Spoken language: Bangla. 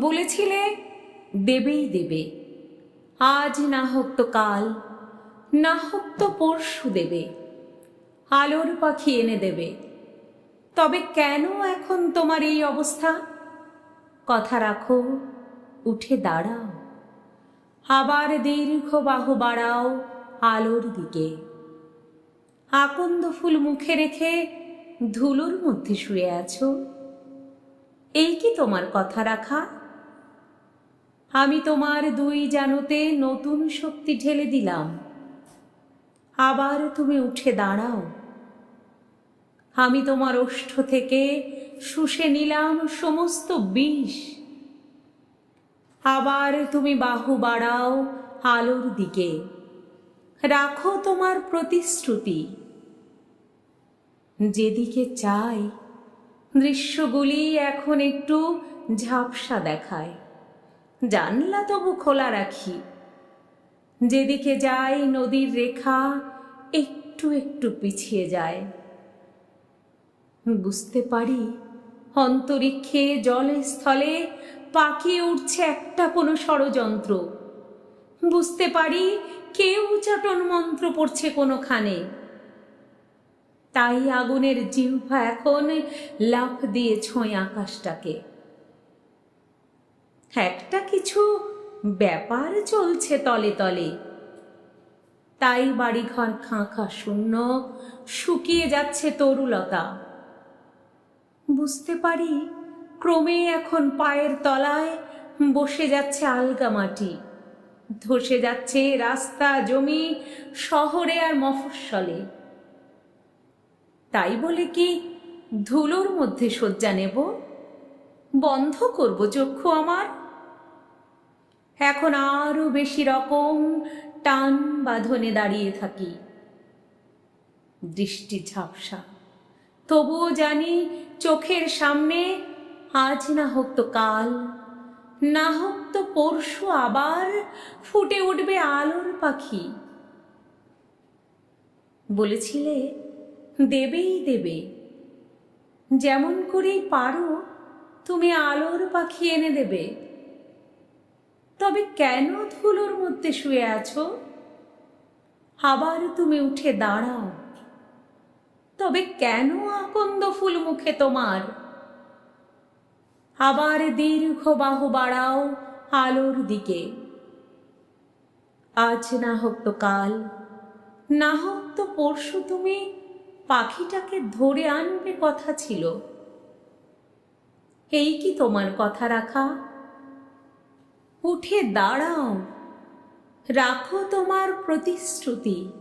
বলেছিলে, দেবেই দেবে। আজ না হোক তো কাল না হোক তো পরশু দেবে। আলোর পাখি এনে দেবে। তবে কেন এখন তোমার এই অবস্থা? কথা রাখো, উঠে দাঁড়াও। আবার দীর্ঘ বাহু বাড়াও আলোর দিকে। আকন্দ ফুল মুখে রেখে ধুলোর মধ্যে শুয়ে আছো। এই কি তোমার কথা রাখা? আমি তোমার দুই জানুতে নতুন শক্তি ঢেলে দিলাম। আবার তুমি উঠে দাঁড়াও। আমি তোমার ওষ্ঠ থেকে শুষে নিলাম সমস্ত বিষ। আবার তুমি বাহু বাড়াও আলোর দিকে। রাখো তোমার প্রতিশ্রুতি। যেদিকে চাই দৃশ্যগুলি এখন একটু ঝাপসা দেখায়। জানলা তবু খোলা রাখি। যেদিকে যাই নদীর রেখা একটু একটু পিছিয়ে যায়। বুঝতে পারি, অন্তরিক্ষে জলে স্থলে পাকিয়ে উঠছে একটা কোনো ষড়যন্ত্র। বুঝতে পারি, কেউ চাটন মন্ত্র পড়ছে কোনোখানে। তাই আগুনের জিহ্বা এখন লাফ দিয়ে ছোঁয় আকাশটাকে। একটা কিছু ব্যাপার চলছে তলে তলে। তাই বাড়িঘর খাঁখা শূন্য, শুকিয়ে যাচ্ছে তরুলতা। বুঝতে পারি, ক্রমে এখন পায়ের তলায় বসে যাচ্ছে আলগা মাটি। ধসে যাচ্ছে রাস্তা, জমি, শহরে আর মফস্বলে। তাই বলে কি, ধুলোর মধ্যে শয্যা নেব? বন্ধ করব চক্ষু আমার। এখন আরও বেশি রকম টান বাঁধনে দাঁড়িয়ে থাকি। দৃষ্টি ঝাপসা। তবুও জানি চোখের সামনে আজ না হোক তো কাল, না হোক তো পরশু আবার ফুটে উঠবে আলোর পাখি। বলেছিলে দেবেই দেবে। যেমন করেই পারো, তুমি আলোর পাখি এনে দেবে। তবে কেন ধুলোর মধ্যে শুয়ে আছো? আবার তুমি উঠে দাঁড়াও। তবে কেন আকন্দ ফুল মুখে তোমার? আবার দীর্ঘ বাহু বাড়াও আলোর দিকে। আজ না হোক তো কাল, না হোক তো পরশু তুমি পাখিটাকে ধরে আনবে কথা ছিল। এই কি তোমার কথা রাখা? উঠে দাঁড়াও, রাখো তোমার প্রতিশ্রুতি।